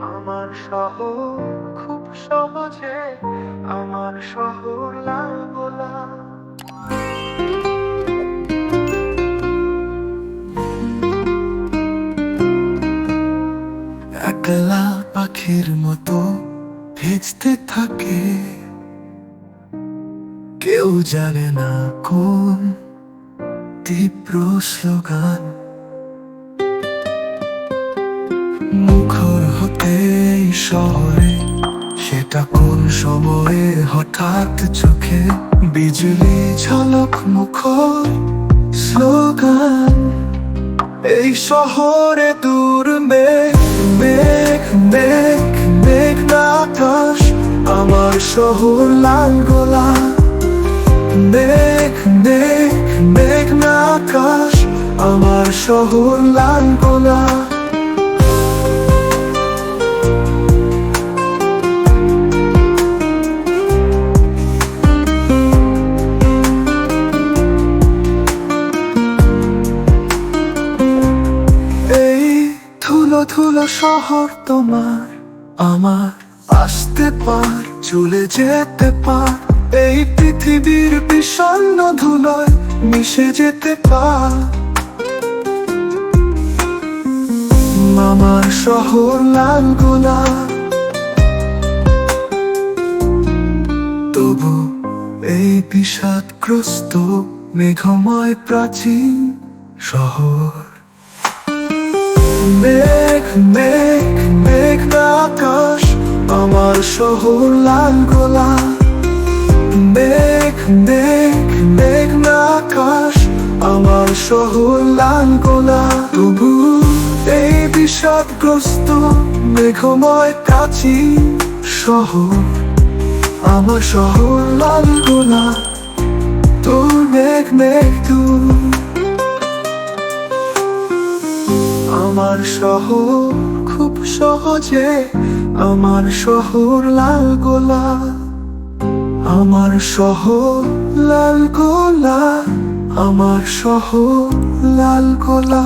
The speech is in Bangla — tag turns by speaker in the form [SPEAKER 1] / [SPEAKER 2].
[SPEAKER 1] আমার শহর খুব সহজে, আমার শহর লাল একলা পাখির মতো ভেজতে থাকে। কেউ জানে না কোন তীব্র স্লোগান। এই শহরে, সেটা কোন সময়ে হঠাৎ চোখে? বিজলি, ঝলক স্লোগান। এই শহরে দূর মেঘ মেঘ মেঘ মেঘ আকাশ, আমার শহর লাল গোলা। মেঘ মেঘ মেঘ আকাশ, আমার শহর লাল গোলা। ধুলো শহর তোমার, আমার আসতে পার, চলে যেতে পার। এই পৃথিবীর বিষণ্ণ ধুলোয় মিশে যেতে পার। আমার শহর লাল গোলা তবু এই বিষাদগ্রস্ত মেঘময় প্রাচীন শহর। মেঘ মেঘ মেঘ না আমার শহর লাল গোলা। মেঘ মেঘ না আমার শহর লাল গোলা। বিষাদগ্রস্ত মেঘময় প্রাচীন শহর। আমার শহর লাল গোলা তোর মেঘ মেঘ আমার শহর খুব সহজে, আমার শহর লাল গোলা আমার শহর লাল গোলা আমার শহর লাল গোলা